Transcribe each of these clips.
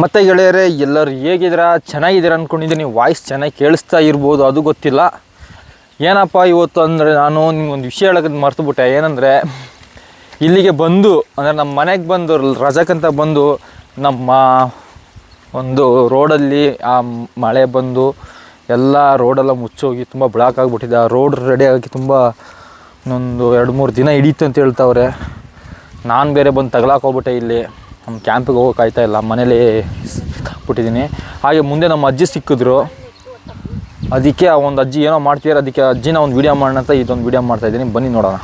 ಮತ್ತೆ ಗೆಳೆಯರೇ, ಎಲ್ಲರೂ ಹೇಗಿದ್ದೀರಾ? ಚೆನ್ನಾಗಿದ್ದೀರಾ ಅಂದ್ಕೊಂಡಿದ್ದೀನಿ ವಾಯ್ಸ್ ಚೆನ್ನಾಗಿ ಕೇಳಿಸ್ತಾ ಇರ್ಬೋದು, ಅದು ಗೊತ್ತಿಲ್ಲ. ಏನಪ್ಪ ಇವತ್ತು ಅಂದರೆ ನಾನು ನಿಮ್ಗೊಂದು ವಿಷಯ ಹೇಳೋದು ಮರ್ತುಬಿಟ್ಟೆ. ಏನಂದರೆ, ಇಲ್ಲಿಗೆ ಬಂದು, ಅಂದರೆ ನಮ್ಮ ಮನೆಗೆ ಬಂದು ರಜಕ್ಕಂತ ಬಂದು, ನಮ್ಮ ಒಂದು ರೋಡಲ್ಲಿ ಆ ಮಳೆ ಬಂದು, ಎಲ್ಲ ರೋಡೆಲ್ಲ ಮುಚ್ಚೋಗಿ ತುಂಬ ಬ್ಲಾಕ್ ಆಗಿಬಿಟ್ಟಿದೆ. ಆ ರೋಡ್ ರೆಡಿ ಆಗಿ ತುಂಬ ಒಂದು ಎರಡು ಮೂರು ದಿನ ಹಿಡೀತು ಅಂತ ಹೇಳ್ತಾವ್ರೆ. ನಾನು ಬೇರೆ ಬಂದು ತಗಲಾಕೋಗ್ಬಿಟ್ಟೆ ಇಲ್ಲಿ. ನಮ್ಮ ಕ್ಯಾಂಪಿಗೆ ಹೋಗೋಕ್ಕಾಯ್ತಾ ಇಲ್ಲ. ಮನೇಲಿ ಬಿಟ್ಟಿದ್ದೀನಿ. ಹಾಗೆ ಮುಂದೆ ನಮ್ಮ ಅಜ್ಜಿ ಸಿಕ್ಕಿದ್ರು. ಅದಕ್ಕೆ ಆ ಒಂದು ಅಜ್ಜಿ ಏನೋ ಮಾಡ್ತಿದ್ದಾರೆ ಅದಕ್ಕೆ ಅಜ್ಜಿನ ಒಂದು ವೀಡಿಯೋ ಮಾಡೋಣ ಅಂತ ಇದೊಂದು ವೀಡಿಯೋ ಮಾಡ್ತಾಯಿದ್ದೀನಿ ಬನ್ನಿ ನೋಡೋಣ.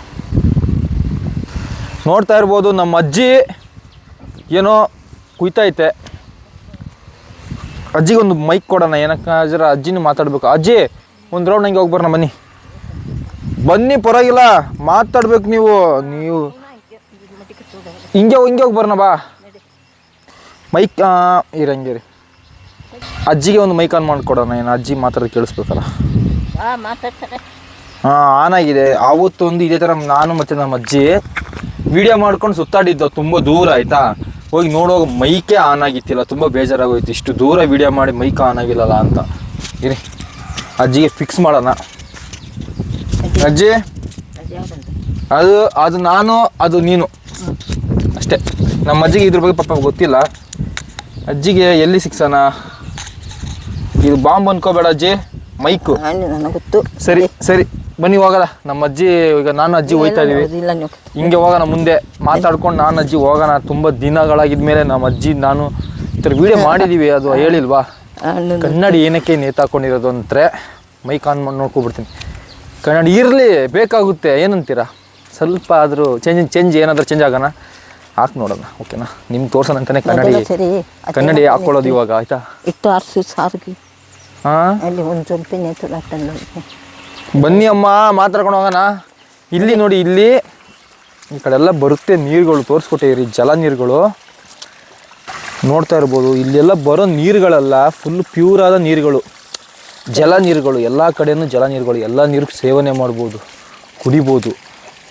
ನೋಡ್ತಾ ಇರ್ಬೋದು ನಮ್ಮ ಅಜ್ಜಿ ಏನೋ ಕುಯ್ತೈತೆ ಅಜ್ಜಿಗೆ ಒಂದು ಮೈಕ್ ಕೊಡೋಣ. ಏನಕ್ಕೆ ಅಜ್ಜಿನೂ ಮಾತಾಡ್ಬೇಕು. ಅಜ್ಜಿ, ಒಂದು ರೌಂಡ್ ಹಂಗೆ ಹೋಗಿ ಬರೋಣ ಬನ್ನಿ. ಬನ್ನಿ, ಪರವಾಗಿಲ್ಲ. ಮಾತಾಡ್ಬೇಕು ನೀವು. ನೀವು ಹಿಂಗೆ ಹಿಂಗೆ ಹೋಗಿ ಬಾ. ಮೈಕ್ ಇರಂಗೆ ರೀ ಅಜ್ಜಿಗೆ ಒಂದು ಮೈಕ್ ಆನ್ ಮಾಡಿಕೊಡೋಣ ಏನು ಅಜ್ಜಿ ಮಾತಾಡೋದು ಕೇಳಿಸ್ಬೇಕಲ್ಲ? ಹಾ ಆನ್ ಆಗಿದೆ. ಆವತ್ತೊಂದು ಇದೇ ಥರ ನಾನು ಮತ್ತು ನಮ್ಮ ಅಜ್ಜಿ ವಿಡಿಯೋ ಮಾಡ್ಕೊಂಡು ಸುತ್ತಾಡಿದ್ದು ತುಂಬ ದೂರ ಆಯಿತಾ? ಹೋಗಿ ನೋಡುವಾಗ ಮೈಕೇ ಆನ್ ಆಗಿತ್ತಿಲ್ಲ ತುಂಬ ಬೇಜಾರಾಗೋಯ್ತು. ಇಷ್ಟು ದೂರ ವಿಡಿಯೋ ಮಾಡಿ ಮೈಕ್ ಆನ್ ಆಗಿಲ್ಲಲ್ಲ ಅಂತ. ಇರಿ ಅಜ್ಜಿಗೆ ಫಿಕ್ಸ್ ಮಾಡೋಣ. ಅಜ್ಜಿ? ಅದು ಅದು ನಾನು ಅದು ನೀನು. ಅಷ್ಟೇ. ನಮ್ಮ ಅಜ್ಜಿಗೆ ಇದ್ರ ಬಗ್ಗೆ ಪಾಪ ಗೊತ್ತಿಲ್ಲ. ಅಜ್ಜಿಗೆ ಎಲ್ಲಿ ಸಿಕ್ಸಣ? ಇದು ಬಾಂಬ್ ಅನ್ಕೋಬೇಡ ಅಜ್ಜಿ. ಮೈಕು. ನನಗೆ ಗೊತ್ತು. ಸರಿ ಸರಿ. ಬನ್ನಿ ಹೋಗಲ್ಲ. ನಮ್ಮ ಅಜ್ಜಿ ಈಗ ನಾನು ಅಜ್ಜಿ ಹೋಯ್ತಾ ಇದೀವಿ. ಇಲ್ಲ ನೀವು ಹಿಂಗೆ ಹೋಗೋಣ ಮುಂದೆ. ಮಾತಾಡ್ಕೊಂಡು ನಾನು ಅಜ್ಜಿ ಹೋಗೋಣ. ತುಂಬ ದಿನಗಳಾಗಿದ್ಮೇಲೆ ನಮ್ಮ ಅಜ್ಜಿ ನಾನು ಈ ಥರ ವಿಡಿಯೋ ಮಾಡಿದ್ದೀವಿ ಅದು ಹೇಳಿಲ್ವಾ? ಕನ್ನಡಿ ಏನಕ್ಕೆ ನೇತಾಕೊಂಡಿರೋದು ಅಂದರೆ ಮೈಕ್ ಆನ್ ಮಾಡಿ ನೋಡ್ಕೊಬಿಡ್ತೀನಿ. ಕನ್ನಡಿ ಇರಲಿ ಬೇಕಾಗುತ್ತೆ. ಏನಂತೀರಾ? ಸ್ವಲ್ಪ ಆದರೂ ಚೇಂಜ್ ಚೇಂಜ್ ಏನಾದರೂ ಚೇಂಜ್ ಆಗೋಣ. ಹಾಕಿ ನೋಡೋಣ ಓಕೆನಾ ನಿಮ್ಗೆ ತೋರ್ಸೋಣ ಅಂತಾನೆ ಕನ್ನಡಿ. ಸರಿ ಕನ್ನಡಿ ಹಾಕೊಳ್ಳೋದು ಇವಾಗ ಆಯ್ತಾ? ಇಟ್ಟು ಆರಿಸಿ ಸಾರಿಗೆ. ಹಾಂ? ಅಲ್ಲಿ ಒಂದು ಸ್ವಲ್ಪ ಬನ್ನಿ ಅಮ್ಮ ಮಾತಾಡ್ಕೊಂಡು ಹೋಗೋಣ. ಇಲ್ಲಿ ನೋಡಿ ಇಲ್ಲಿ ಈ ಕಡೆ ಎಲ್ಲ ಬರುತ್ತೆ ನೀರುಗಳು ತೋರಿಸ್ಕೊಟ್ಟಿರಿ ಜಲ ನೀರುಗಳು. ನೋಡ್ತಾ ಇರ್ಬೋದು ಇಲ್ಲೆಲ್ಲ ಬರೋ ನೀರುಗಳೆಲ್ಲ ಫುಲ್ ಪ್ಯೂರ್ ಆದ ನೀರುಗಳು. ಜಲ ನೀರುಗಳು ಎಲ್ಲ ಕಡೆಯೂ ಜಲ ನೀರುಗಳು ಎಲ್ಲ ನೀರು ಸೇವನೆ ಮಾಡ್ಬೋದು ಕುಡಿಬೋದು.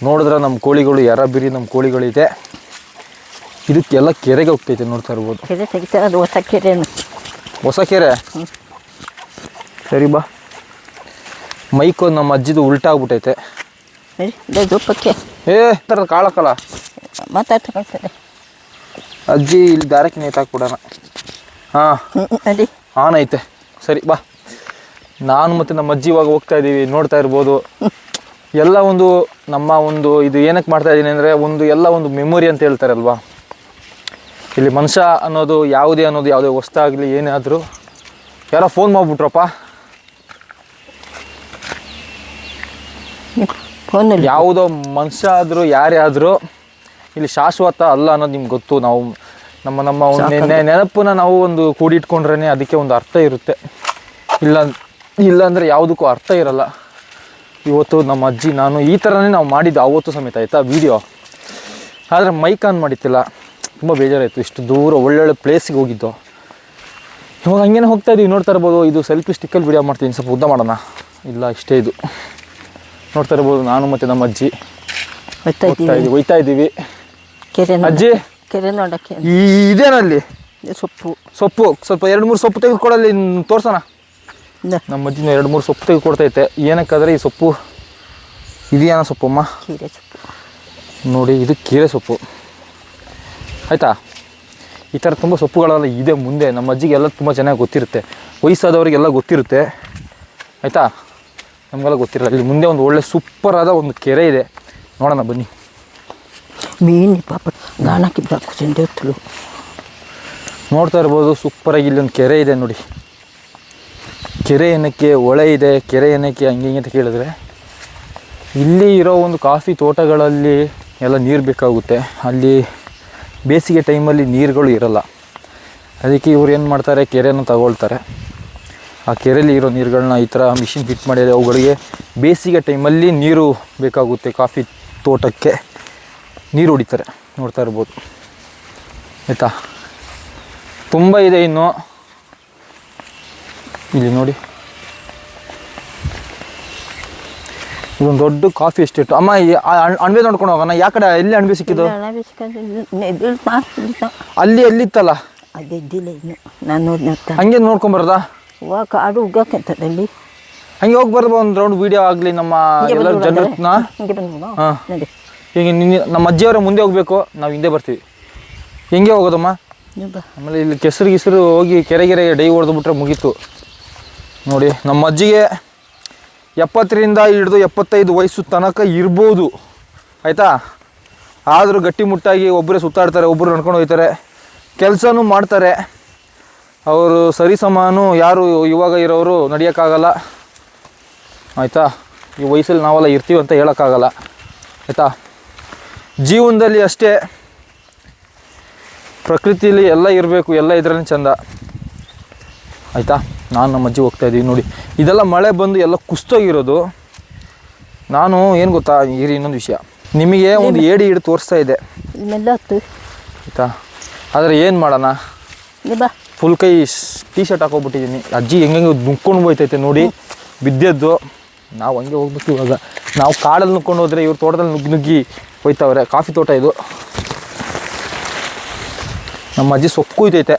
ನೋಡಿದ್ರೆ ನಮ್ಮ ಕೋಳಿಗಳು ಎರ ಬಿರಿ ನಮ್ಮ ಕೋಳಿಗಳಿದೆ. ಇದಕ್ಕೆಲ್ಲ ಕೆರೆಗೆ ಹೋಗ್ತೈತೆ ನೋಡ್ತಾ ಇರ್ಬೋದು. ಕೆರೆ ತೆಗಿತಾರೆ ಅದು ಹೊಸ ಕೆರೆನು? ಹೊಸ ಕೆರೆ. ಸರಿ ಬಾ. ಮೈಕು ನಮ್ಮ ಅಜ್ಜಿದು ಉಲ್ಟಾ ಆಗ್ಬಿಟ್ಟೈತೆ ದಪ್ಪಕ್ಕೆ ಏ ಥರ ಕಾಳಕ್ಕಲ್ಲ. ಮಾತಾಡ್ತಾರೆ ಅಜ್ಜಿ ಇಲ್ಲಿ ದಾರಕ್ಕೆ ನೇತಾಕ್ಬಿಡೋಣ ಹಾಂ. ಆನ್ ಐತೆ. ಸರಿ ಬಾ. ನಾನು ಮತ್ತು ನಮ್ಮ ಅಜ್ಜಿ ಇವಾಗ ಹೋಗ್ತಾ ಇದ್ದೀವಿ ನೋಡ್ತಾ ಇರ್ಬೋದು. ಎಲ್ಲ ಒಂದು ನಮ್ಮ ಒಂದು ಇದು ಏನಕ್ಕೆ ಮಾಡ್ತಾ ಇದ್ದೀನಿ ಅಂದರೆ ಒಂದು ಎಲ್ಲ ಒಂದು ಮೆಮೊರಿ ಅಂತ ಹೇಳ್ತಾರಲ್ವಾ? ಇಲ್ಲಿ ಮನುಷ್ಯ ಅನ್ನೋದು ಯಾವುದೇ ಅನ್ನೋದು ಯಾವುದೇ ಹೊಸ್ತಾಗಲಿ ಏನೇ ಆದರೂ ಯಾರೋ ಫೋನ್ ಮಾಡಿಬಿಟ್ರಪ್ಪ. ಯಾವುದೋ ಮನುಷ್ಯ ಆದರೂ ಯಾರೇ ಆದರೂ ಇಲ್ಲಿ ಶಾಶ್ವತ ಅಲ್ಲ ಅನ್ನೋದು ನಿಮ್ಗೆ ಗೊತ್ತು. ನಾವು ನಮ್ಮ ನಮ್ಮ ನೆನಪನ್ನ ನಾವು ಒಂದು ಕೂಡಿಟ್ಕೊಂಡ್ರೇ ಅದಕ್ಕೆ ಒಂದು ಅರ್ಥ ಇರುತ್ತೆ. ಇಲ್ಲ ಇಲ್ಲ ಅಂದರೆ ಯಾವುದಕ್ಕೂ ಅರ್ಥ ಇರಲ್ಲ. ಇವತ್ತು ನಮ್ಮ ಅಜ್ಜಿ ನಾನು ಈ ಥರನೇ ನಾವು ಮಾಡಿದ್ದು ಆವತ್ತು ಸಮೇತ ಆಯಿತಾ? ವೀಡಿಯೋ ಆದರೆ ಮೈಕ್ ಆನ್ ಮಾಡಿತ್ತಿಲ್ಲ ತುಂಬ ಬೇಜಾರಾಯಿತು. ಇಷ್ಟು ದೂರ ಒಳ್ಳೊಳ್ಳೆ ಪ್ಲೇಸಿಗೆ ಹೋಗಿದ್ದು. ಇವಾಗ ಹಂಗೇನೆ ಹೋಗ್ತಾ ಇದೀವಿ. ನೋಡ್ತಾ ಇರ್ಬೋದು ಇದು ಸೆಲ್ಫಿ ಸ್ಟಿಕ್ಕಲ್ಲಿ ವಿಡಿಯೋ ಮಾಡ್ತೀನಿ. ಸ್ವಲ್ಪ ಉದ್ದ ಮಾಡೋಣ. ಇಲ್ಲ ಇಷ್ಟೇ ಇದು. ನೋಡ್ತಾ ಇರ್ಬೋದು ನಾನು ಮತ್ತು ನಮ್ಮ ಅಜ್ಜಿ ಹೋಗ್ತಾ ಇದ್ದೀವಿ. ಅಜ್ಜಿ? ಕೆರೆ ನೋಡಕ್ಕೆ. ಈ ಇದೇನಲ್ಲಿ ಸೊಪ್ಪು. ಸೊಪ್ಪು. ಸ್ವಲ್ಪ ಎರಡು ಮೂರು ಸೊಪ್ಪು ತೆಗೆದುಕೊಡಲ್ಲಿ ತೋರ್ಸೋಣ. ನಮ್ಮ ಅಜ್ಜಿನ ಎರಡು ಮೂರು ಸೊಪ್ಪು ತೆಗೆದುಕೊಡ್ತೈತೆ. ಏನಕ್ಕಾದ್ರೆ ಈ ಸೊಪ್ಪು? ಇದೆಯಾನ ಸೊಪ್ಪಮ್ಮ ಕೀರೆ ಸೊಪ್ಪು. ನೋಡಿ ಇದು ಕೀರೆ ಸೊಪ್ಪು. ಆಯಿತಾ? ಈ ಥರ ತುಂಬ ಸೊಪ್ಪುಗಳೆಲ್ಲ ಇದೆ ಮುಂದೆ. ನಮ್ಮ ಅಜ್ಜಿಗೆಲ್ಲ ತುಂಬ ಚೆನ್ನಾಗಿ ಗೊತ್ತಿರುತ್ತೆ. ವಯಸ್ಸಾದವರಿಗೆಲ್ಲ ಗೊತ್ತಿರುತ್ತೆ. ಆಯಿತಾ? ನಮಗೆಲ್ಲ ಗೊತ್ತಿರಲ್ಲ. ಇಲ್ಲಿ ಮುಂದೆ ಒಂದು ಒಳ್ಳೆ ಸೂಪರ್ ಆದ ಒಂದು ಕೆರೆ ಇದೆ. ನೋಡೋಣ ಬನ್ನಿ. ಮೀನು ಪಾಪ ನಾನಾಕಿ ನೋಡ್ತಾ ಇರ್ಬೋದು ಸೂಪರಾಗಿ ಇಲ್ಲಿ ಒಂದು ಕೆರೆ ಇದೆ ನೋಡಿ. ಕೆರೆ ಏನಕ್ಕೆ ಹೊಳೆ ಇದೆ. ಕೆರೆ ಏನಕ್ಕೆ ಹಂಗೆ ಹಿಂಗೆ ಅಂತ ಕೇಳಿದ್ರೆ ಇಲ್ಲಿ ಇರೋ ಒಂದು ಕಾಫಿ ತೋಟಗಳಲ್ಲಿ ಎಲ್ಲ ನೀರು ಬೇಕಾಗುತ್ತೆ. ಅಲ್ಲಿ ಬೇಸಿಗೆ ಟೈಮಲ್ಲಿ ನೀರುಗಳು ಇರಲ್ಲ. ಅದಕ್ಕೆ ಇವ್ರು ಏನು ಮಾಡ್ತಾರೆ? ಕೆರೆಯನ್ನು ತಗೊಳ್ತಾರೆ. ಆ ಕೆರೆಯಲ್ಲಿ ಇರೋ ನೀರುಗಳನ್ನ ಈ ಥರ ಮಿಷಿನ್ ಫಿಟ್ ಮಾಡಿ ಅವುಗಳಿಗೆ ಬೇಸಿಗೆ ಟೈಮಲ್ಲಿ ನೀರು ಬೇಕಾಗುತ್ತೆ ಕಾಫಿ ತೋಟಕ್ಕೆ. ನೀರು ಹೊಡಿತಾರೆ. ನೋಡ್ತಾ ಇರ್ಬೋದು. ಆಯಿತಾ? ತುಂಬ ಇದೆ ಇನ್ನು. ಇಲ್ಲಿ ನೋಡಿ. ಇದೊಂದು ದೊಡ್ಡ ಕಾಫಿ ಎಸ್ಟೇಟ್ ಅಮ್ಮ ಅಣಬೆ ನೋಡ್ಕೊಂಡು ಹೋಗೋಣ. ಯಾಕಡೆ ಎಲ್ಲಿ ಅಣಬೆ ಸಿಕ್ಕಿದ್ದು? ಅಲ್ಲಿ ಎಲ್ಲಿತ್ತಲ್ಲ? ಇನ್ನು. ನಾನು ಹಂಗೆ ನೋಡ್ಕೊಂಡ್ ಹೋಗ ಕಾಡು ಉಗ್ಗಕ್ಕಂತದಲ್ಲಿ ಹಂಗೆ ಹೋಗ್ಬಾರ್ದು ಒಂದು ರೌಂಡ್ ವಿಡಿಯೋ ಆಗಲಿ ನಮ್ಮ ಎಲ್ಲ ಜನರನ್ನ ಹಿಂಗೆ ಈಗ ನಿನ್ನ ನಮ್ಮ ಅಜ್ಜಿಯವರ ಮುಂದೆ ಹೋಗ್ಬೇಕು. ನಾವು ಹಿಂದೆ ಬರ್ತೀವಿ. ಹೆಂಗೆ ಹೋಗೋದಮ್ಮ? ಆಮೇಲೆ ಇಲ್ಲಿ ಕೆಸರು ಗಿಸರು ಹೋಗಿ ಕೆರೆ ಕೆರೆಗೆ ಡೈ ಹೊಡೆದು ಬಿಟ್ರೆ ಮುಗೀತು. ನೋಡಿ ನಮ್ಮ ಅಜ್ಜಿಗೆ ಎಪ್ಪತ್ತರಿಂದ ಹಿಡಿದು ಎಪ್ಪತ್ತೈದು ವಯಸ್ಸು ತನಕ ಇರ್ಬೋದು. ಆಯಿತಾ? ಆದರೂ ಗಟ್ಟಿಮುಟ್ಟಾಗಿ ಒಬ್ಬರೇ ಸುತ್ತಾಡ್ತಾರೆ ಒಬ್ಬರು ನಡ್ಕೊಂಡು ಹೋಗ್ತಾರೆ ಕೆಲಸನೂ ಮಾಡ್ತಾರೆ. ಅವರು ಸರಿ ಸಮಾನು, ಯಾರು ಇವಾಗ ಇರೋರು ನಡೆಯೋಕ್ಕಾಗಲ್ಲ. ಆಯಿತಾ? ಈ ವಯಸ್ಸಲ್ಲಿ ನಾವೆಲ್ಲ ಇರ್ತೀವಿ ಅಂತ ಹೇಳೋಕ್ಕಾಗಲ್ಲ. ಆಯಿತಾ? ಜೀವನದಲ್ಲಿ ಅಷ್ಟೇ. ಪ್ರಕೃತಿಯಲ್ಲಿ ಎಲ್ಲ ಇರಬೇಕು, ಎಲ್ಲ ಇದ್ರಲ್ಲಿ ಚಂದ. ಆಯಿತಾ? ನಾನು ನಮ್ಮ ಅಜ್ಜಿ ಹೋಗ್ತಾ ಇದ್ದೀವಿ ನೋಡಿ. ಇದೆಲ್ಲ ಮಳೆ ಬಂದು ಎಲ್ಲ ಕುಸ್ತೋಗಿರೋದು. ನಾನು ಏನು ಗೊತ್ತಾ ಇರಿ ಇನ್ನೊಂದು ವಿಷಯ. ನಿಮಗೆ ಒಂದು ಏಡಿ ಹಿಡಿದು ತೋರಿಸ್ತಾ ಇದೆ. ಆಯಿತಾ? ಆದರೆ ಏನು ಮಾಡೋಣ? ಫುಲ್ ಕೈ ಟೀ ಶರ್ಟ್ ಹಾಕೋಗ್ಬಿಟ್ಟಿದ್ದೀನಿ ಅಜ್ಜಿ ಹೆಂಗೆ ನುಕ್ಕೊಂಡು ಹೋಯ್ತೈತೆ ನೋಡಿ. ಬಿದ್ದೆದ್ದು. ನಾವು ಹಂಗೆ ಹೋಗ್ಬೇಕು ಇವಾಗ. ನಾವು ಕಾಡಲ್ಲಿ ನುಕ್ಕೊಂಡು ಹೋದ್ರೆ ಇವ್ರ ತೋಟದಲ್ಲಿ ನುಗ್ಗಿ ನುಗ್ಗಿ ಹೋಯ್ತವ್ರೆ. ಕಾಫಿ ತೋಟ ಇದು. ನಮ್ಮ ಅಜ್ಜಿ ಸೊಕ್ಕು ಕುಯ್ತೈತೆ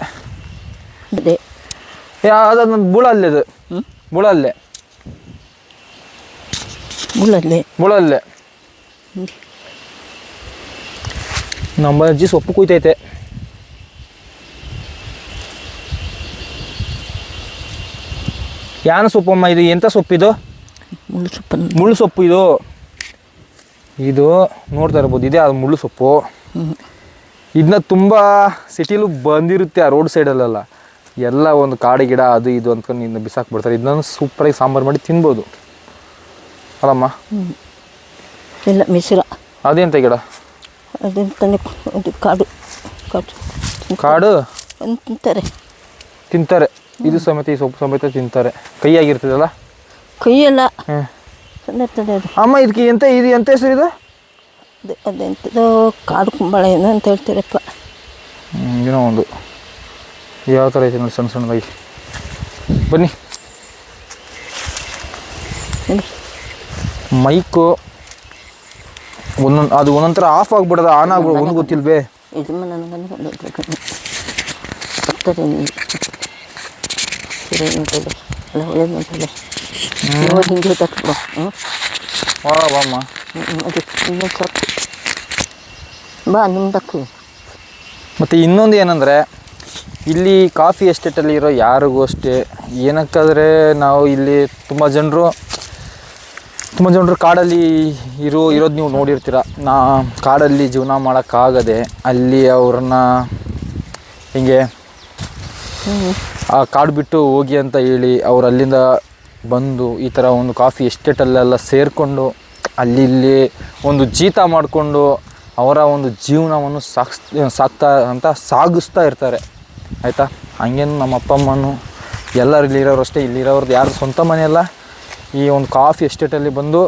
ಅದೇ ಯಾವ್ದು ಬುಳಲ್ಲೆ ಬುಳಲ್ಲೇ ಅದು ಬುಳಲ್ಲೆ. ಬುಳಲ್ಲೇ. ಮುಳ್ಳಲ್ಲಿ ಬುಳಲ್ಲೇ. ನಮ್ಮ ಅಜ್ಜಿ ಸೊಪ್ಪು ಕುಯ್ತೈತೆ. ಯಾನ ಸೊಪ್ಪಮ್ಮ ಇದು? ಎಂಥ ಸೊಪ್ಪಿದು? ಮುಳ್ಳು ಸೊಪ್ಪನ್ನು. ಮುಳ್ಳು ಸೊಪ್ಪು ಇದು. ಇದು ನೋಡ್ತಾ ಇರ್ಬೋದು. ಇದೇ ಅದು ಮುಳ್ಳು ಸೊಪ್ಪು. ಇದನ್ನ ತುಂಬ ಸಿಟಿಲು ಬಂದಿರುತ್ತೆ ಆ ರೋಡ್ ಸೈಡಲ್ಲೆಲ್ಲ. ಎಲ್ಲ ಒಂದು ಕಾಡು ಗಿಡ ಅದು ಇದು ಅಂದ್ಕೊಂಡು ಇದನ್ನ ಬಿಸಾಕ್ಬಿಡ್ತಾರೆ ಇದನ್ನ ಸೂಪರಾಗಿ ಸಾಂಬಾರು ಮಾಡಿ ತಿನ್ಬೋದು. ಅಲ್ಲಮ್ಮ ಇಲ್ಲ ಮಿಶ್ರ. ಅದೇಂತ ಗಿಡ? ಅದೇ ಕಾಡು. ಕಾಡು. ಕಾಡು? ತಿಂತಾರೆ. ತಿಂತಾರೆ. ಇದು ಸಮೇತ ಈ ಸೊಪ್ಪು ಸಮೇತ ತಿಂತಾರೆ. ಕೈಯಾಗಿರ್ತದಲ್ಲ? ಆಗಿರ್ತದಲ್ಲ ಕೈ ಎಲ್ಲ ಅದು. ಅಮ್ಮ ಇದಕ್ಕೆ ಎಂತ ಇದು ಎಂತ ಹೆಸರು ಇದು? ಅದು ಅದೆಂಥದ್ದು ಕಾಡು ಕುಂಬಳ ಏನೋ ಅಂತ ಹೇಳ್ತೀರಪ್ಪ. ಏನೋ ಒಂದು. ಯಾವ ಥರ ಐತೆ ನೋಡಿ ಸಣ್ಣ ಸಣ್ಣದಾಗಿ. ಬನ್ನಿ. ಮೈಕು ಒಂದೊಂದು ಅದು ಒಂದೊಂಥರ ಆಫ್ ಆಗ್ಬಿಡೋದು ಆನ್ ಆಗ್ಬಿಡೋದು ಒಂದು ಗೊತ್ತಿಲ್ವೇ? ಬಾಮ್ಮ ಬಾ ನಿಮ್ದಕ್ಕೆ ಮತ್ತು ಇನ್ನೊಂದು ಏನಂದರೆ ಇಲ್ಲಿ ಕಾಫಿ ಎಸ್ಟೇಟಲ್ಲಿ ಇರೋ ಯಾರಿಗೂ ಅಷ್ಟೇ. ಏನಕ್ಕಾದರೆ ನಾವು ಇಲ್ಲಿ ತುಂಬ ಜನರು ತುಂಬ ಜನರು ಕಾಡಲ್ಲಿ ಇರೋ, ಇರೋದು ನೀವು ನೋಡಿರ್ತೀರ. ನಾ ಕಾಡಲ್ಲಿ ಜೀವನ ಮಾಡೋಕ್ಕಾಗದೆ ಅಲ್ಲಿ ಅವ್ರನ್ನ ಹೀಗೆ ಆ ಕಾಡು ಬಿಟ್ಟು ಹೋಗಿ ಅಂತ ಹೇಳಿ ಅವ್ರು ಅಲ್ಲಿಂದ ಬಂದು ಈ ಥರ ಒಂದು ಕಾಫಿ ಎಸ್ಟೇಟಲ್ಲೆಲ್ಲ ಸೇರಿಕೊಂಡು ಅಲ್ಲಿ ಇಲ್ಲಿ ಒಂದು ಜೀತ ಮಾಡಿಕೊಂಡು ಅವರ ಒಂದು ಜೀವನವನ್ನು ಸಾಕ್ಸ್, ಸಾಕ್ತಾ, ಅಂತ ಸಾಗಿಸ್ತಾ ಇರ್ತಾರೆ. ಆಯಿತಾ? ಹಂಗೇನು ನಮ್ಮ ಅಪ್ಪ ಅಮ್ಮನೂ ಎಲ್ಲರೂ ಇಲ್ಲಿರೋರು ಅಷ್ಟೇ. ಇಲ್ಲಿರೋರ್ದು ಯಾರು ಸ್ವಂತ ಮನೆಯಲ್ಲ ಈ ಒಂದು ಕಾಫಿ ಎಸ್ಟೇಟಲ್ಲಿ ಬಂದು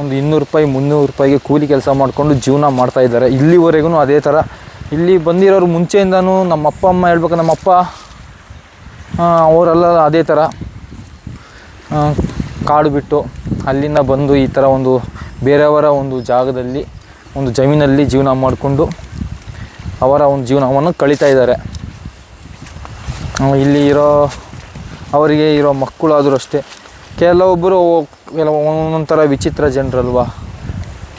ಒಂದು ಇನ್ನೂರು ರೂಪಾಯಿ ಮುನ್ನೂರು ರೂಪಾಯಿಗೆ ಕೂಲಿ ಕೆಲಸ ಮಾಡಿಕೊಂಡು ಜೀವನ ಮಾಡ್ತಾ ಇದ್ದಾರೆ. ಇಲ್ಲಿವರೆಗೂ ಅದೇ ಥರ. ಇಲ್ಲಿ ಬಂದಿರೋರು ಮುಂಚೆಯಿಂದನೂ ನಮ್ಮ ಅಪ್ಪ ಅಮ್ಮ ಹೇಳ್ಬೇಕು ನಮ್ಮ ಅಪ್ಪ ಆ, ಅವರೆಲ್ಲ ಅದೇ ಥರ ಕಾಡು ಬಿಟ್ಟು ಅಲ್ಲಿಂದ ಬಂದು ಈ ಥರ ಒಂದು ಬೇರೆಯವರ ಒಂದು ಜಾಗದಲ್ಲಿ ಒಂದು ಜಮೀನಲ್ಲಿ ಜೀವನ ಮಾಡಿಕೊಂಡು ಅವರ ಒಂದು ಜೀವನವನ್ನು ಕಳೀತಾ ಇದ್ದಾರೆ. ಇಲ್ಲಿ ಇರೋ ಅವರಿಗೆ ಇರೋ ಮಕ್ಕಳಾದರೂ ಅಷ್ಟೇ. ಕೆಲವೊಬ್ಬರು ಕೆಲವು ಒಂದೊಂದು ಥರ ವಿಚಿತ್ರ ಜನರಲ್ವ?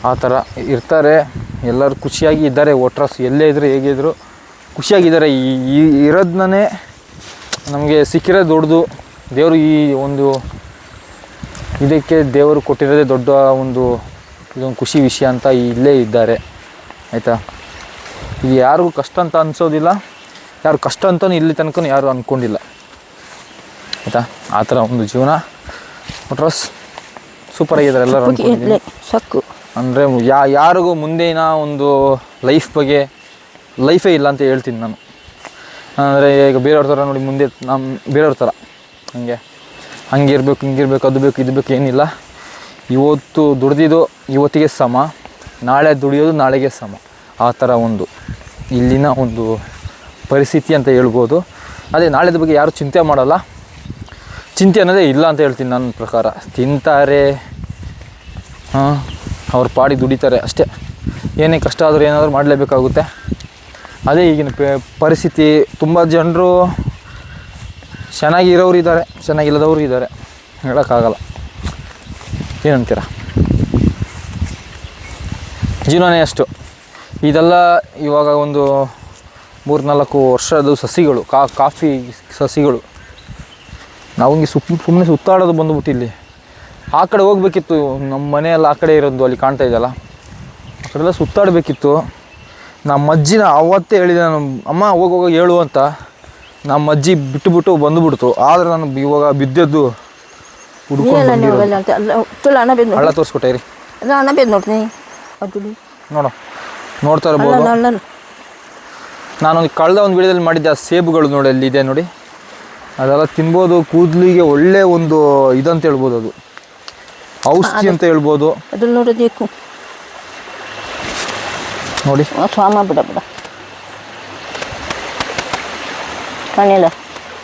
ಆ ಥರ ಇರ್ತಾರೆ. ಎಲ್ಲರೂ ಖುಷಿಯಾಗಿ ಇದ್ದಾರೆ. ಒಟ್ರಾಸ್ ಎಲ್ಲೇ ಇದ್ರು ಹೇಗಿದ್ರು ಖುಷಿಯಾಗಿದ್ದಾರೆ ಈ ಇರೋದನ್ನೇ ನಮಗೆ ಸಿಕ್ಕಿರೋ ದೊಡ್ಡದು. ದೇವರು ಈ ಒಂದು ಇದಕ್ಕೆ ದೇವರು ಕೊಟ್ಟಿರೋದೇ ದೊಡ್ಡ ಒಂದು ಇದೊಂದು ಖುಷಿ ವಿಷಯ ಅಂತ ಇಲ್ಲೇ ಇದ್ದಾರೆ. ಆಯಿತಾ? ಇದು ಯಾರಿಗೂ ಕಷ್ಟ ಅಂತ ಅನಿಸೋದಿಲ್ಲ. ಯಾರು ಕಷ್ಟ ಅಂತಲೂ ಇಲ್ಲಿ ತನಕ ಯಾರು ಅಂದ್ಕೊಂಡಿಲ್ಲ ಆಯಿತಾ? ಆ ಥರ ಒಂದು ಜೀವನ. ಒಟ್ರಸ್ ಸೂಪರ್ ಆಗಿದ್ದಾರೆ ಎಲ್ಲರೂ ಸಾಕು. ಅಂದರೆ ಯಾ ಯಾರಿಗೂ ಮುಂದಿನ ಒಂದು ಲೈಫ್ ಬಗ್ಗೆ ಲೈಫೇ ಇಲ್ಲ ಅಂತ ಹೇಳ್ತೀನಿ ನಾನು. ಅಂದರೆ ಈಗ ಬೇರೆಯವ್ರ ಥರ ನೋಡಿ ಮುಂದೆ ನಮ್ಮ ಬೇರೆಯವ್ರ ಥರ. ಹಂಗೆ. ಹಂಗೆ ಇರಬೇಕು ಹಿಂಗಿರ್ಬೇಕು ಅದು ಬೇಕು ಇದು ಬೇಕು ಏನಿಲ್ಲ. ಇವತ್ತು ದುಡ್ದಿದ್ದು ಇವತ್ತಿಗೆ ಸಮ. ನಾಳೆ ದುಡಿಯೋದು ನಾಳೆಗೆ ಸಮ. ಆ ಥರ ಒಂದು ಇಲ್ಲಿನ ಒಂದು ಪರಿಸ್ಥಿತಿ ಅಂತ ಹೇಳ್ಬೋದು. ಅದೇ ನಾಳೆದ ಬಗ್ಗೆ ಯಾರು ಚಿಂತೆ ಮಾಡಲ್ಲ. ಚಿಂತೆ ಅನ್ನೋದೇ ಇಲ್ಲ ಅಂತ ಹೇಳ್ತೀನಿ ನನ್ನ ಪ್ರಕಾರ. ತಿಂತಾರೆ. ಹಾಂ, ಅವ್ರ ಪಾಡಿ ದುಡಿತಾರೆ ಅಷ್ಟೇ. ಏನೇ ಕಷ್ಟ ಆದರೂ ಏನಾದರೂ ಮಾಡಲೇಬೇಕಾಗುತ್ತೆ. ಅದೇ ಈಗಿನ ಪರಿಸ್ಥಿತಿ. ತುಂಬ ಜನರು ಚೆನ್ನಾಗಿರೋರು ಇದ್ದಾರೆ. ಚೆನ್ನಾಗಿಲ್ಲದವರು ಇದ್ದಾರೆ. ಹೇಳೋಕ್ಕಾಗಲ್ಲ. ಏನಂತೀರ ಜೀವನನೇ ಅಷ್ಟು. ಇದೆಲ್ಲ ಇವಾಗ ಒಂದು ಮೂರ್ನಾಲ್ಕು ವರ್ಷದ ಸಸಿಗಳು ಕಾ ಕಾಫಿ ಸಸಿಗಳು. ನಾವು ಹಿಂಗೆ ಸುಪ್ ಸುಮ್ಮನೆ ಸುತ್ತಾಡೋದು ಬಂದ್ಬಿಟ್ಟು ಇಲ್ಲಿ. ಆ ಕಡೆ ಹೋಗ್ಬೇಕಿತ್ತು ನಮ್ಮ ಮನೆಯೆಲ್ಲ ಆ ಕಡೆ ಇರೋದು ಅಲ್ಲಿ ಕಾಣ್ತಾ ಇದೆಯಲ್ಲ. ಆ ಕಡೆಲ್ಲ ಸುತ್ತಾಡಬೇಕಿತ್ತು. ನಮ್ಮ ಅಜ್ಜಿನ ಅವತ್ತೇ ಹೇಳಿದೆ ನಾನು ಅಮ್ಮ ಹೋಗಿ ಹೋಗಿ ಹೇಳು ಅಂತ. ನಮ್ಮ ಅಜ್ಜಿ ಬಿಟ್ಟುಬಿಟ್ಟು ಬಂದುಬಿಡ್ತು. ಆದರೆ ನಾನು ಇವಾಗ ಬಿದ್ದದ್ದು ಹುಡ್ಕೊಂಡು ಹಳ್ಳ ತೋರಿಸ್ಕೊಟ್ಟೆ ರೀ ನೋಡು. ನೋಡ್ತಾ ಇರ್ಬೋದು. ನಾನೊಂದು ಕಳೆದ ಒಂದು ವಿಡಿಯೋದಲ್ಲಿ ಮಾಡಿದ್ದೆ ಆ ಸೇಬುಗಳು ನೋಡಿ ಅಲ್ಲಿ ಇದೆ ನೋಡಿ. ಅದೆಲ್ಲ ತಿನ್ಬೋದು ಕೂದಲಿಗೆ ಒಳ್ಳೆ ಒಂದು ಇದಂತ ಹೇಳ್ಬೋದು ಅದು. ಔಷಧಿ ಅಂತ ಹೇಳ್ಬೋದು. ನೋಡಿ ಸ್ವಾಮ ಬಿಡ ಬಿಡ. ಕಾಣಿಲ್ಲ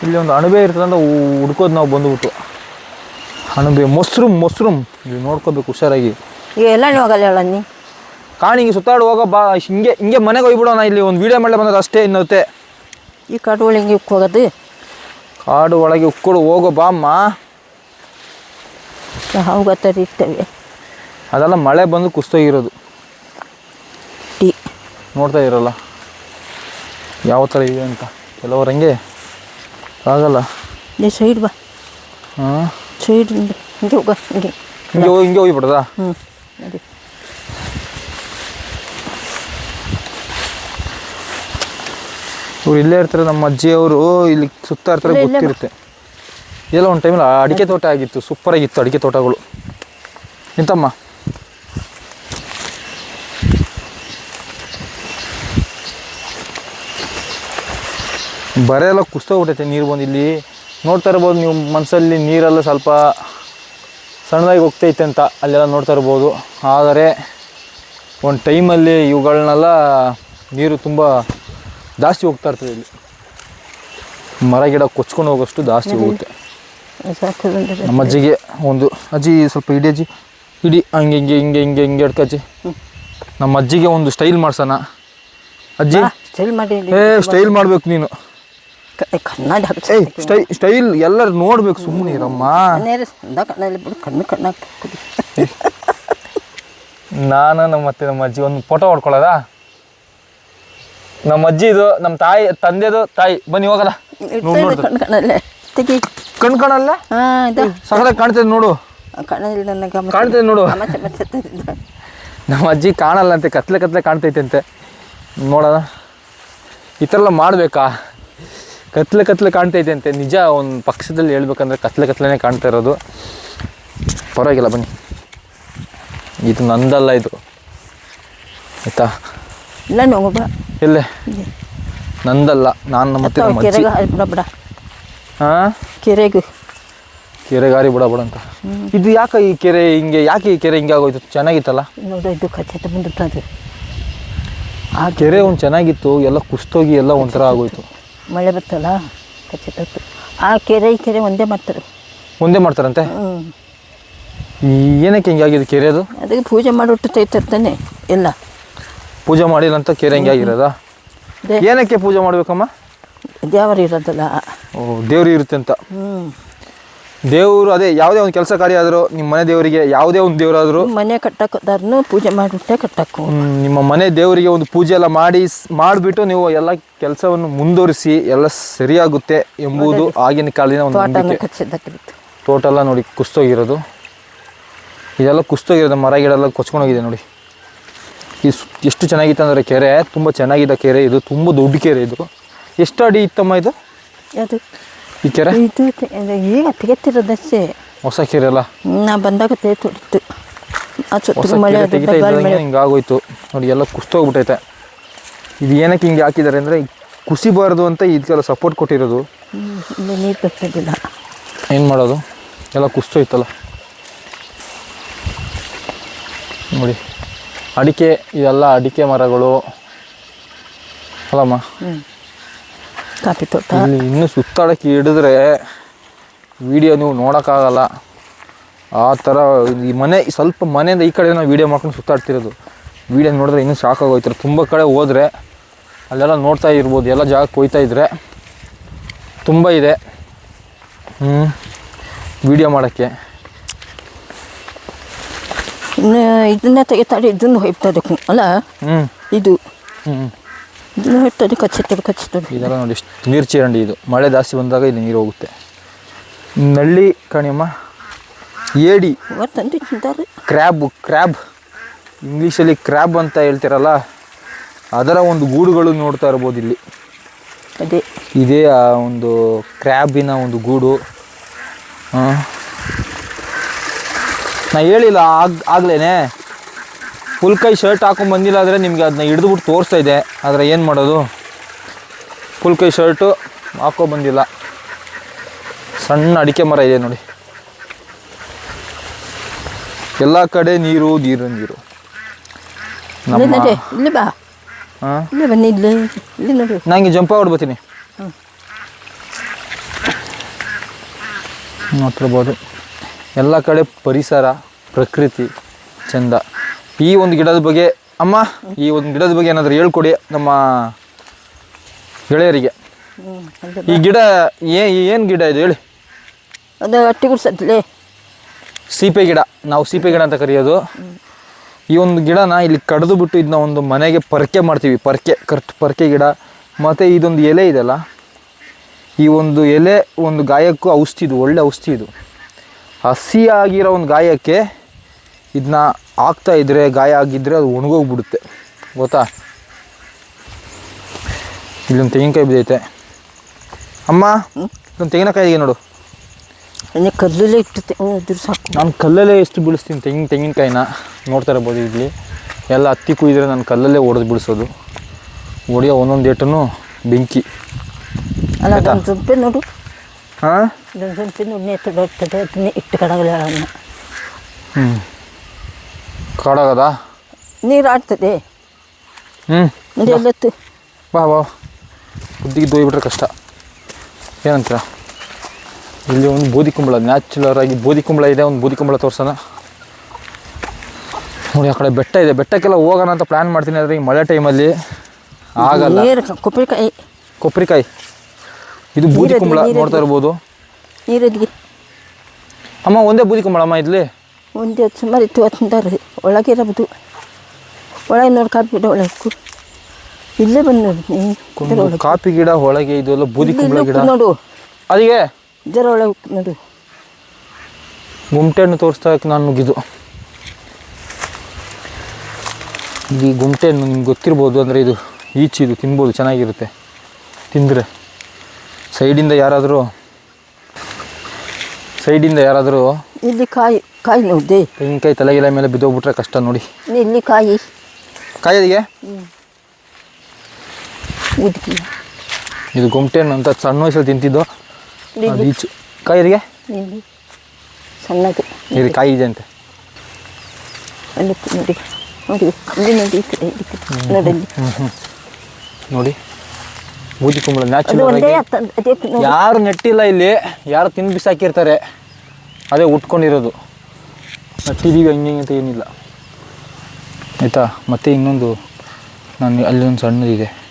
ಇಲ್ಲಿ ಒಂದು ಅಣಬೆ ಇರ್ತದೆ ಅಂತ ಹುಡ್ಕೋದು ನಾವು ಬಂದುಬಿಟ್ಟು. ಅಣಬೆ ಮೊಸರು ಮೊಸರು. ನೋಡ್ಕೋಬೇಕು ಹುಷಾರಾಗಿ. ಎಲ್ಲ ನೀವು ಹೋಗಲ್ಲ ಹೇಳ ನೀ. ಕಾಣಿ ಹಿಂಗೆ ಸುತ್ತಾಡು ಹೋಗೋ ಬಾ ಹಿಂಗೆ ಹಿಂಗೆ ಮನೆಗೆ ಹೋಗ್ಬಿಡೋಣ ಇಲ್ಲಿ ಒಂದು ವೀಡಿಯೋ ಮಾಡಲೇ ಬಂದದ್ದು ಅಷ್ಟೇ ಇನ್ನುತ್ತೆ. ಈ ಕಾಡು ಒಳಗೆ ಹಿಂಗೆ ಹೋಗೋದು. ಕಾಡು ಒಳಗೆ ಉಕ್ಕೊಡು ಹೋಗೋ ಬಾ ಅಮ್ಮ. ಹಾವು ಗತ್ತರಿ ಇರ್ತವೆ. ಅದೆಲ್ಲ ಮಳೆ ಬಂದು ಕುಸ್ತೋಗಿರೋದು. ಟೀ. ನೋಡ್ತಾ ಇರಲ್ಲ. ಯಾವ ಥರ ಇದೆ ಅಂತ. ಕೆಲವರು ಹಂಗೆ ಆಗಲ್ಲ. ನೀ ಸೈಡ್ ಬಾ. ಹಾಂ ಸೈಡ್ ಹಿಂಗೆ ಹೋಗ ಹಿಂಗೆ ಹಿಂಗೆ. ಹೋಗಿ ಹಿಂಗೆ ಹೋಗಿಬಿಡ್ದಾ? ಹ್ಞೂ ಅದೇ. ಇವ್ರು ಇಲ್ಲೇ ಇರ್ತಾರೆ ನಮ್ಮ ಅಜ್ಜಿಯವರು ಇಲ್ಲಿ ಸುತ್ತ ಇರ್ತಾರೆ. ಗೊತ್ತಿರುತ್ತೆ. ಎಲ್ಲ ಒಂದು ಟೈಮಲ್ಲಿ ಅಡಿಕೆ ತೋಟ ಆಗಿತ್ತು ಸೂಪರ್ ಆಗಿತ್ತು ಅಡಿಕೆ ತೋಟಗಳು. ಎಂತಮ್ಮ ಬರೆ ಎಲ್ಲ ಕುಸ್ತೋಗ್ಬಿಟ್ಟೈತೆ ನೀರು ಬಂದು ಇಲ್ಲಿ. ನೋಡ್ತಾ ಇರ್ಬೋದು ನೀವು ಮನಸ್ಸಲ್ಲಿ ನೀರೆಲ್ಲ ಸ್ವಲ್ಪ ಸಣ್ಣದಾಗಿ ಹೋಗ್ತೈತೆ ಅಂತ ಅಲ್ಲೆಲ್ಲ ನೋಡ್ತಾ ಇರ್ಬೋದು. ಆದರೆ ಒಂದು ಟೈಮಲ್ಲಿ ಇವುಗಳನ್ನೆಲ್ಲ ನೀರು ತುಂಬ ಜಾಸ್ತಿ ಹೋಗ್ತಾ ಇರ್ತದೆ ಇಲ್ಲಿ. ಮರ ಗಿಡ ಕೊಚ್ಕೊಂಡು ಹೋಗೋಷ್ಟು ಜಾಸ್ತಿ ಹೋಗುತ್ತೆ. ನಮ್ಮ ಅಜ್ಜಿಗೆ ಒಂದು ಅಜ್ಜಿ ಸ್ವಲ್ಪ ಇಡಿ ಅಜ್ಜಿ. ಇಡಿ ಹಂಗೆ ಹಿಂಗೆ ಹಿಂಗೆ ಹಿಂಗೆ ಹಿಂಗೆ ಅಜ್ಜಿ. ನಮ್ಮ ಅಜ್ಜಿಗೆ ಒಂದು ಸ್ಟೈಲ್ ಮಾಡ್ಸೋಣ. ಅಜ್ಜಿ. ಸ್ಟೈಲ್ ಮಾಡಿ ಏ ಸ್ಟೈಲ್ ಮಾಡ್ಬೇಕು ನೀನು. ಕಣ್ಣಾಡಿ ಏಯ್ ಸ್ಟೈ ಸ್ಟೈಲ್ ಎಲ್ಲರೂ ನೋಡ್ಬೇಕು ಸುಮ್ಮನೆ ಇರಮ್ಮ. ನಾನು ನಮ್ಮ ಮತ್ತೆ ನಮ್ಮ ಅಜ್ಜಿ ಒಂದು ಫೋಟೋ ಹೊಡ್ಕೊಳ್ಳೋದಾ? ನಮ್ಮ ಅಜ್ಜಿ ಇದು ನಮ್ಮ ತಾಯಿ ತಂದೆದು ತಾಯಿ. ಬನ್ನಿ ಹೋಗಲ್ಲ. ತೆಗಿ. ಕಣ್ ಕಣಲ್ಲ ಹಾಂ ಇದು. ಸಕಲ ಕಾಣ್ತದೆ ನೋಡು. ಕಣ್ಣಲ್ಲಿ ನನ್ನ ಗಮನ ಕಾಣ್ತದೆ ನೋಡು. ನಮ್ಮ ಅಜ್ಜಿ ಕಾಣಲ್ಲ ಅಂತೆ ಕತ್ಲೆ ಕತ್ಲೆ ಕಾಣ್ತೈತೆ ಅಂತೆ ನೋಡೋಣ. ಈ ಥರ ಎಲ್ಲ ಮಾಡಬೇಕಾ? ಕತ್ಲೆ ಕತ್ಲೆ ಕಾಣ್ತೈತೆ ಅಂತೆ ನಿಜ ಒಂದು ಪಕ್ಷದಲ್ಲಿ ಹೇಳ್ಬೇಕಂದ್ರೆ ಕತ್ಲೆ ಕತ್ಲೆನೇ ಕಾಣ್ತಾ ಇರೋದು. ಪರವಾಗಿಲ್ಲ ಬನ್ನಿ. ಇದು ನಂದಲ್ಲ ಇದು. ಆಯ್ತಾ? ಇಲ್ಲ ನೋವು ಬಾ. ಎಲ್ಲೇ ನಂದಲ್ಲ ನಾನು ಮತ್ತೆ ನಮ್ಮ ಅಜ್ಜಿ ಕೆರೆಗೆ ಬಿಡ ಬಿಡ. ಹಾಂ? ಕೆರೆಗೆ. ಕೆರೆಗಾರಿ ಬಿಡ ಬಿಡ ಅಂತ. ಇದು ಯಾಕೆ ಈ ಕೆರೆ ಹಿಂಗೆ ಯಾಕೆ ಈ ಕೆರೆ ಹಿಂಗೆ ಆಗೋಯ್ತು? ಚೆನ್ನಾಗಿತ್ತಲ್ಲ? ನೋಡು ಇದು ಕಚ್ಚೆ ಬಂದಿರ್ತದೆ ಆ ಕೆರೆ ಒಂದು ಚೆನ್ನಾಗಿತ್ತು ಎಲ್ಲ ಕುಸ್ತೋಗಿ ಎಲ್ಲ ಒಂಥರ ಆಗೋಯ್ತು. ಮಳೆ ಬರ್ತಲ್ಲ ಕಚ್ಚೆ ಆ ಕೆರೆ ಈ ಕೆರೆ ಒಂದೇ ಮಾಡ್ತಾರೆ. ಒಂದೇ ಮಾಡ್ತಾರಂತೆ? ಹ್ಞೂ ಏನಕ್ಕೆ ಹಿಂಗಾಗಿದೆ ಕೆರೆ ಅದು? ಅದಕ್ಕೆ ಪೂಜೆ ಮಾಡಿಬಿಟ್ಟು ತೈತಿರ್ತಾನೆ ಎಲ್ಲ. ಪೂಜೆ ಮಾಡಿಲ್ಲ ಅಂತ ಕೆರೆ ಆಗಿರೋದ? ಆಗಿರೋದಾ ಏನಕ್ಕೆ ಪೂಜೆ ಮಾಡ್ಬೇಕಮ್ಮ? ದೇವರು ಇರೋದಲ್ಲ. ಓ ದೇವ್ರು ಇರುತ್ತೆ ಅಂತ. ದೇವರು ಅದೇ ಯಾವುದೇ ಒಂದು ಕೆಲಸ ಕಾರ್ಯ ಆದರೂ ನಿಮ್ಮ ಮನೆ ದೇವರಿಗೆ ಯಾವುದೇ ಒಂದು ದೇವರಾದರೂ ಮನೆ ಕಟ್ಟಕ್ಕೋದಾರ್ನು ಪೂಜೆ ಮಾಡಿಬಿಟ್ಟೆ ಕಟ್ಟಕ್ಕು. ನಿಮ್ಮ ಮನೆ ದೇವರಿಗೆ ಒಂದು ಪೂಜೆ ಎಲ್ಲ ಮಾಡಿ ಮಾಡಿಬಿಟ್ಟು ನೀವು ಎಲ್ಲ ಕೆಲಸವನ್ನು ಮುಂದುವರಿಸಿ ಎಲ್ಲ ಸರಿಯಾಗುತ್ತೆ ಎಂಬುದು ಆಗಿನ ಕಾಲದಿಂದ ಒಂದು ತೋಟನ ನಂಬಿಕೆ. ಕಚ್ಚಿದ್ದಕ್ಕಿತ್ತು. ತೋಟ ಎಲ್ಲ ನೋಡಿ ಕುಸ್ತೋಗಿರೋದು. ಇದೆಲ್ಲ ಕುಸ್ತೋಗಿರೋದು ಮರ ಗಿಡ ಎಲ್ಲ ಕೊಚ್ಕೊಂಡೋಗಿದೆ ನೋಡಿ. ಸು- ಎಷ್ಟು ಚೆನ್ನಾಗಿತ್ತು ಅಂದರೆ ಕೆರೆ ತುಂಬ ಚೆನ್ನಾಗಿದೆ ಕೆರೆ ಇದು ತುಂಬ ದೊಡ್ಡ ಕೆರೆ ಇದು. ಎಷ್ಟು ಅಡಿ ಇತ್ತಮ್ಮ ಇದು? ಅದು ಈ ಕೆರೆ? ಇದು ಈಗ ತೆಗೆತಿರೋದಷ್ಟೇ. ಹೊಸ ಕೆರೆ ಅಲ್ಲ? ನಾ ಬಂದಾಗ ತೇತುಡಿತ್ತು ಆ ಹೊಸ ಕೆರೆ ಅದು ತೆಗಿತಾ ಇದ್ದಂಗೆ ಹಿಂಗಾಗೋಯ್ತು ನೋಡಿ ಎಲ್ಲ ಕುಸ್ತೋಗ್ಬಿಟ್ಟೈತೆ. ಇದು ಏನಕ್ಕೆ ಹಿಂಗೆ ಹಾಕಿದ್ದಾರೆ ಅಂದರೆ ಕುಸಿಬಾರ್ದು ಅಂತ ಇದಕ್ಕೆಲ್ಲ ಸಪೋರ್ಟ್ ಕೊಟ್ಟಿರೋದು. ನೀರು ಬರ್ತಿದ್ದಿಲ್ಲ ಏನು ಮಾಡೋದು? ಎಲ್ಲ ಕುಸ್ತೋಯ್ತಲ್ಲ. ನೋಡಿ. ಅಡಿಕೆ ಇದೆಲ್ಲ ಅಡಿಕೆ ಮರಗಳು. ಅಲ್ಲಮ್ಮ? ಹ್ಞೂ ಕಾಫಿ ತೋಟ. ಇಲ್ಲಿ ಇನ್ನೂ ಸುತ್ತಾಡಕ್ಕೆ ಹಿಡಿದ್ರೆ ವಿಡಿಯೋ ನೀವು ನೋಡೋಕ್ಕಾಗಲ್ಲ. ಆ ಥರ ಈ ಮನೆ ಸ್ವಲ್ಪ ಮನೆಯಿಂದ ಈ ಕಡೆ ನಾವು ವೀಡಿಯೋ ಮಾಡ್ಕೊಂಡು ಸುತ್ತಾಡ್ತಿರೋದು. ವೀಡಿಯೋ ನೋಡಿದ್ರೆ ಇನ್ನೂ ಸಾಕಾಗೋಯ್ತಾರೆ ತುಂಬ ಕಡೆ ಹೋದರೆ ಅಲ್ಲೆಲ್ಲ ನೋಡ್ತಾ ಇರ್ಬೋದು. ಎಲ್ಲ ಜಾಗಕ್ಕೆ ಕೊಯ್ತಾ ಇದ್ರೆ ತುಂಬ ಇದೆ. ಹ್ಞೂ ವಿಡಿಯೋ ಮಾಡೋಕ್ಕೆ. ಇದನ್ನ ತೆಗಿತಾರೆ ಇದನ್ನು ಹೋಗ್ತದೆ ಅಲ್ಲ? ಇದು. ಇದನ್ನು ಹೋಗ್ತದೆ ಕಚ್ಚಿರ್ತದೆ ಕಚ್ಚಿರ್ತದೆ ಇದೆಲ್ಲ ನೋಡಿ ಎಷ್ಟು ನೀರು ಚರಂಡಿ ಇದು. ಮಳೆ ಜಾಸ್ತಿ ಬಂದಾಗ ಇದು ನೀರು ಹೋಗುತ್ತೆ. ನಳ್ಳಿ ಕಣಿಯಮ್ಮ ಏಡಿ. ತಂದು ತಿಂತಾರೆ ಕ್ರ್ಯಾಬ್ ಕ್ರ್ಯಾಬ್. ಇಂಗ್ಲೀಷಲ್ಲಿ ಕ್ರ್ಯಾಬ್ ಅಂತ ಹೇಳ್ತಿರಲ್ಲ ಅದರ ಒಂದು ಗೂಡುಗಳು ನೋಡ್ತಾ ಇರ್ಬೋದು ಇಲ್ಲಿ. ಅದೇ. ಇದೇ ಆ ಒಂದು ಕ್ರ್ಯಾಬಿನ ಒಂದು ಗೂಡು. ನಾ ಹೇಳಿಲ್ಲ ಆಗ ಆಗ್ಲೇನೆ. ಫುಲ್ ಕೈ ಶರ್ಟ್ ಹಾಕೊಂಡು ಬಂದಿಲ್ಲ ಆದರೆ ನಿಮಗೆ ಅದನ್ನ ಹಿಡಿದುಬಿಟ್ಟು ತೋರಿಸ್ತಾ ಇದೆ ಆದರೆ ಏನು ಮಾಡೋದು? ಫುಲ್ ಕೈ ಶರ್ಟು ಹಾಕೋ ಬಂದಿಲ್ಲ. ಸಣ್ಣ ಅಡಿಕೆ ಮರ ಇದೆ ನೋಡಿ. ಎಲ್ಲ ಕಡೆ ನೀರು ನೀರು ನೀರು. ನಂಗೆ ಜಂಪ್ ಹೊಡ್ಬತ್ತೀನಿ ನೋಡ್ತಿರ್ಬೋದು ಎಲ್ಲ ಕಡೆ ಪರಿಸರ ಪ್ರಕೃತಿ ಚಂದ. ಈ ಒಂದು ಗಿಡದ ಬಗ್ಗೆ ಅಮ್ಮ ಈ ಒಂದು ಗಿಡದ ಬಗ್ಗೆ ಏನಾದರೂ ಹೇಳ್ಕೊಡಿ ನಮ್ಮ ಗೆಳೆಯರಿಗೆ. ಈ ಗಿಡ ಏ ಏನು ಗಿಡ ಇದು ಹೇಳಿ? ಅದು ಅಟ್ಟಿ ಗುಡ್ಸತ್ಲೆ ಸೀಪೆ ಗಿಡ ನಾವು ಸೀಪೆ ಗಿಡ ಅಂತ ಕರೆಯೋದು. ಈ ಒಂದು ಗಿಡನ ಇಲ್ಲಿ ಕಡಿದು ಬಿಟ್ಟು ಇದನ್ನ ಒಂದು ಮನೆಗೆ ಪರಕೆ ಮಾಡ್ತೀವಿ ಪರಕೆ ಕರೆಕ್ಟ್ ಪರಕೆ ಗಿಡ. ಮತ್ತು ಇದೊಂದು ಎಲೆ ಇದೆಲ್ಲ. ಈ ಒಂದು ಎಲೆ ಒಂದು ಗಾಯಕ್ಕೂ ಔಷಧಿ ಇದು ಒಳ್ಳೆ ಔಷಧಿ ಇದು. ಹಸಿಯಾಗಿರೋ ಒಂದು ಗಾಯಕ್ಕೆ ಇದನ್ನ ಹಾಕ್ತಾ ಇದ್ರೆ ಗಾಯ ಆಗಿದ್ದರೆ ಅದು ಒಣಗೋಗ್ಬಿಡುತ್ತೆ. ಗೊತ್ತಾ? ಇಲ್ಲೊಂದು ತೆಂಗಿನಕಾಯಿ ಬಿದ್ದೈತೆ. ಅಮ್ಮ ಇಲ್ಲೊಂದು ತೆಂಗಿನಕಾಯಿ ಇದೆ ನೋಡು. ಕಲ್ಲಲ್ಲೇ ಇಟ್ಟು ಹ್ಞೂ ಅದ್ರ ಸಾಕು. ನಾನು ಕಲ್ಲಲ್ಲೇ ಎಷ್ಟು ಬೀಳಿಸ್ತೀನಿ ತೆಂಗಿನ ತೆಂಗಿನಕಾಯಿನ? ನೋಡ್ತಾ ಇರ್ಬೋದು ಇಲ್ಲಿ. ಎಲ್ಲ ಹತ್ತಿ ಕುಯ್ದರೆ ನಾನು ಕಲ್ಲಲ್ಲೇ ಹೊಡೆದು ಬಿಡಿಸೋದು. ಹೊಡೆಯೋ ಒಂದೊಂದು ಏಟನ್ನು ಬೆಂಕಿ. ಅಲ್ಲ ನೋಡು. ಹಾಂ ಅದನ್ನೇ ಇಟ್ಟು ಹ್ಞೂ ಕಾಡಾಗದಾ ನೀರು ಆಡ್ತದೆ ಹ್ಞೂ ಬಾ ಬಾ. ಬುದ್ಧಿಗೆ ದೋಯ್ಬಿಟ್ರೆ ಕಷ್ಟ. ಏನಂತೀರ? ಇಲ್ಲಿ ಒಂದು ಬೂದಿ ಕುಂಬಳ ನ್ಯಾಚುಲರ್ ಆಗಿ ಬೂದಿ ಕುಂಬಳ ಇದೆ ಒಂದು ಬೂದಿ ಕುಂಬಳ ತೋರ್ಸೋಣ. ನೋಡಿ ಆ ಕಡೆ ಬೆಟ್ಟ ಇದೆ. ಬೆಟ್ಟಕ್ಕೆಲ್ಲ ಹೋಗೋಣ ಅಂತ ಪ್ಲ್ಯಾನ್ ಮಾಡ್ತೀನಿ ಆದರೆ ಈ ಮಳೆ ಟೈಮಲ್ಲಿ ಆಗಲ್ಲ. ನೀರು ಕೊಬ್ಬರಿಕಾಯಿ ಕೊಬ್ಬರಿಕಾಯಿ ಇದು ಬೂದಿ ಕುಂಬಳ ನೋಡ್ತಾ ಇರ್ಬೋದು. ನೀರದಿಗೆ ಅಮ್ಮ ಒಂದೇ ಬೂದಿ ಕುಂಬಳ ಅಮ್ಮ ಇಲ್ಲಿ ಒಂದೇ ಸುಮಾರು ಇತ್ತು ತಂದಾರೆ ಒಳಗೆ ಇರಬಹುದು ಒಳಗೆ ನೋಡಿ ಕಾಪಿ ಗಿಡ ಒಳಗೆ ಇಲ್ಲೇ ಬಂದು ನೋಡಿ ಕಾಫಿ ಗಿಡ ಒಳಗೆ ಇದೆಲ್ಲ ಬೂದಿ ಕುಂಬಳ ಗಿಡ. ನೋಡು. ಅದಿಗೆ? ಜರ ಒಳಗೆ ನೋಡು. ಗುಮ್ಟೆ ಹಣ್ಣು ತೋರಿಸ್ತಾ ನಾನು ನುಗ್ಗಿದ್ದು. ಈ ಗುಮ್ಟೆ ಹಣ್ಣು ನಿಮ್ಗೆ ಗೊತ್ತಿರ್ಬೋದು ಅಂದರೆ ಇದು ಈಚಿದು ಇದು ತಿನ್ಬೋದು ಚೆನ್ನಾಗಿರುತ್ತೆ. ತಿಂದರೆ. ಸೈಡಿಂದ ಯಾರಾದರೂ ಸೈಡಿಂದ ಯಾರಾದರೂ ಇಲ್ಲಿ ಕಾಯಿ ಕಾಯಿ ನೋಡಿದೆ. ತೆಂಗಿನಕಾಯಿ ತಲೆಗಿಲೆ ಮೇಲೆ ಬಿದ್ದೋಗ್ಬಿಟ್ರೆ ಕಷ್ಟ ನೋಡಿ. ಇಲ್ಲಿ ಕಾಯಿ. ಕಾಯಿಗೆ ಇದು ಗುಮ್ಟೆ ಹಣ್ಣು ಅಂತ ಸಣ್ಣ ವಯಸ್ಸಲ್ಲಿ ತಿಂತಿದ್ದು. ಈಚು ಕಾಯಿಗೆ ಸಣ್ಣದು. ಇದು ಕಾಯಿ ಇದೆ ಅಂತೆ. ನೋಡಿ. ನೋಡಿ ನೋಡಿ ನೋಡಿ ನೋಡಿ. ಬೂದಿ ಕುಂಬಳ ನ್ಯಾಚುರಲ್ ಒಂದೇ ಆಗಿ ಆಗ್ತದೆ ಅದೇ ನೋಡಿ ಯಾರು ನೆಟ್ಟಿಲ್ಲ ಇಲ್ಲಿ ಯಾರು ತಿಂದು ಬಿಸಾಕಿರ್ತಾರೆ ಅದೇ ಉಟ್ಕೊಂಡಿರೋದು. ನೆಟ್ಟಿದೀವಿ ಹಂಗೆ ಹಿಂಗೆ ಅಂತ ಏನಿಲ್ಲ. ಆಯಿತಾ? ಮತ್ತೆ ಇನ್ನೊಂದು ನಾನು ಅಲ್ಲಿ ಒಂದು ಸಣ್ಣದಿದೆ.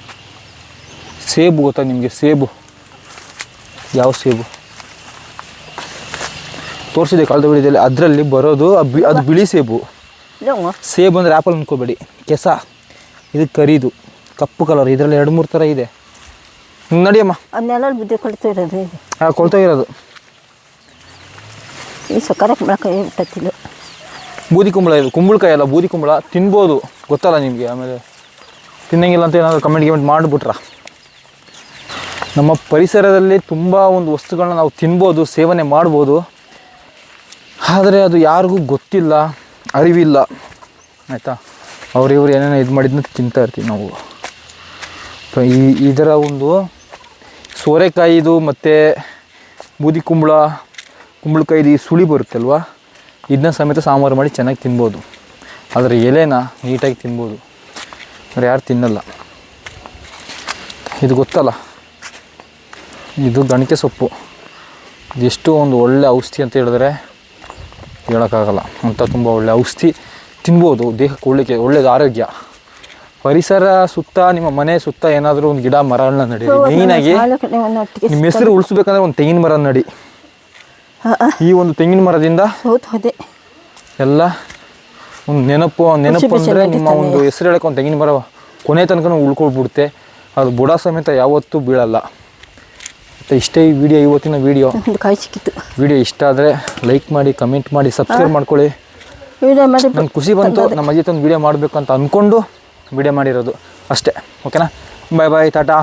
ಸೇಬು ಗೊತ್ತಾ ನಿಮಗೆ? ಸೇಬು. ಯಾವ ಸೇಬು? ತೋರಿಸಿದೆ ಕಾಲದ ಬಿಡಿದಲ್ಲಿ ಅದರಲ್ಲಿ ಬರೋದು ಆ ಬಿ- ಅದು ಬಿಳಿ ಸೇಬು. ಸೇಬು ಅಂದರೆ ಆ್ಯಪಲ್ ಅಂದ್ಕೋಬೇಡಿ ಕೆಸ. ಇದು ಕರಿದು. ಕಪ್ಪು ಕಲರ್ ಇದರಲ್ಲಿ ಎರಡು ಮೂರು ಥರ ಇದೆ. ನಡಿಯಮ್ಮ ಅದನ್ನೆಲ್ಲ ಬುದ್ಧಿ ಕೊಡ್ತಾ ಇರೋದು ಇದು. ಆ ಕೊಳ್ತೋಗಿರೋದು ಈ ಸಕ್ಕರೆ ಕುಂಬಳಕಾಯಿ ಬಿಟ್ಟತ್ತಿಲ್ಲ ಬೂದಿ ಕುಂಬಳ ಇದು ಕುಂಬಳಕಾಯಿ ಅಲ್ಲ ಬೂದಿ ಕುಂಬಳ. ತಿನ್ಬೋದು. ಗೊತ್ತಲ್ಲ ನಿಮಗೆ ಆಮೇಲೆ ತಿನ್ನಂಗಿಲ್ಲ ಅಂತ ಏನಾದರೂ ಕಮೆಂಟ್ ಗಿಮೆಂಟ್ ಮಾಡಿಬಿಟ್ರ? ನಮ್ಮ ಪರಿಸರದಲ್ಲಿ ತುಂಬ ಒಂದು ವಸ್ತುಗಳನ್ನ ನಾವು ತಿನ್ಬೋದು ಸೇವನೆ ಮಾಡ್ಬೋದು. ಆದರೆ ಅದು ಯಾರಿಗೂ ಗೊತ್ತಿಲ್ಲ ಅರಿವಿಲ್ಲ. ಆಯಿತಾ? ಅವ್ರಿವ್ರು ಏನೇನೋ ಇದು ಮಾಡಿದ್ನ ತಿಂತಾ ಇರ್ತೀವಿ ನಾವು. ಈ ಇದರ ಒಂದು ಸೋರೆಕಾಯಿದು ಮತ್ತು ಬೂದಿ ಕುಂಬಳ, ಕುಂಬಳಕಾಯಿದು ಈ ಸುಳಿ ಬರುತ್ತಲ್ವ? ಇದನ್ನ ಸಮೇತ ಸಾಂಬಾರು ಮಾಡಿ ಚೆನ್ನಾಗಿ ತಿನ್ಬೋದು. ಆದರೆ ಎಲೆನ ನೀಟಾಗಿ ತಿನ್ಬೋದು. ಆದರೆ ಯಾರು ತಿನ್ನಲ್ಲ. ಇದು ಗೊತ್ತಲ್ಲ? ಇದು ಗಣಿಕೆ ಸೊಪ್ಪು. ಇದೆಷ್ಟು ಒಂದು ಒಳ್ಳೆ ಔಷಧಿ ಅಂತ ಹೇಳಿದ್ರೆ ಹೇಳೋಕ್ಕಾಗಲ್ಲ. ಅಂತ ತುಂಬ ಒಳ್ಳೆ ಔಷಧಿ ತಿನ್ಬೋದು. ದೇಹಕ್ಕೆ ಒಳ್ಳೆಗೆ ಒಳ್ಳೆಯದು ಆರೋಗ್ಯ. ಪರಿಸರ ಸುತ್ತ ನಿಮ್ಮ ಮನೆ ಸುತ್ತ ಏನಾದರೂ ಒಂದು ಗಿಡ ಮರಗಳನ್ನ ನಡಿ ಮೇಯ್ನಾಗಿ ನಿಮ್ಮ ಹೆಸರು ಉಳಿಸ್ಬೇಕಂದ್ರೆ ಒಂದು ತೆಂಗಿನ ಮರ ನಡಿ. ಈ ಒಂದು ತೆಂಗಿನ ಮರದಿಂದ ಎಲ್ಲ ಒಂದು ನೆನಪು ನೆನಪು ಅಂದರೆ ನಿಮ್ಮ ಒಂದು ಹೆಸರು ಹೇಳಕ್ಕೆ ಒಂದು ತೆಂಗಿನ ಮರ ಕೊನೆ ತನಕ ಉಳ್ಕೊಳ್ಬಿಡುತ್ತೆ. ಅದು ಬುಡ ಸಮೇತ ಯಾವತ್ತೂ ಬೀಳಲ್ಲ. ಮತ್ತು ಇಷ್ಟೇ ಈ ವಿಡಿಯೋ ಇವತ್ತಿನ ವಿಡಿಯೋ ಕಾಯಿ ಸಿಕ್ಕಿತ್ತು. ವಿಡಿಯೋ ಇಷ್ಟ ಆದರೆ ಲೈಕ್ ಮಾಡಿ ಕಮೆಂಟ್ ಮಾಡಿ ಸಬ್ಸ್ಕ್ರೈಬ್ ಮಾಡ್ಕೊಳ್ಳಿ. ನಂಗೆ ಖುಷಿ ಬಂತು ನಮ್ಮ ಅಜ್ಜಿ ಒಂದು ವಿಡಿಯೋ ಮಾಡಬೇಕು ಅಂತ ಅಂದ್ಕೊಂಡು ವಿಡಿಯೋ ಮಾಡಿರೋದು ಅಷ್ಟೇ. ಓಕೆನಾ ಬಾಯ್ ಬಾಯ್ ಟಾಟಾ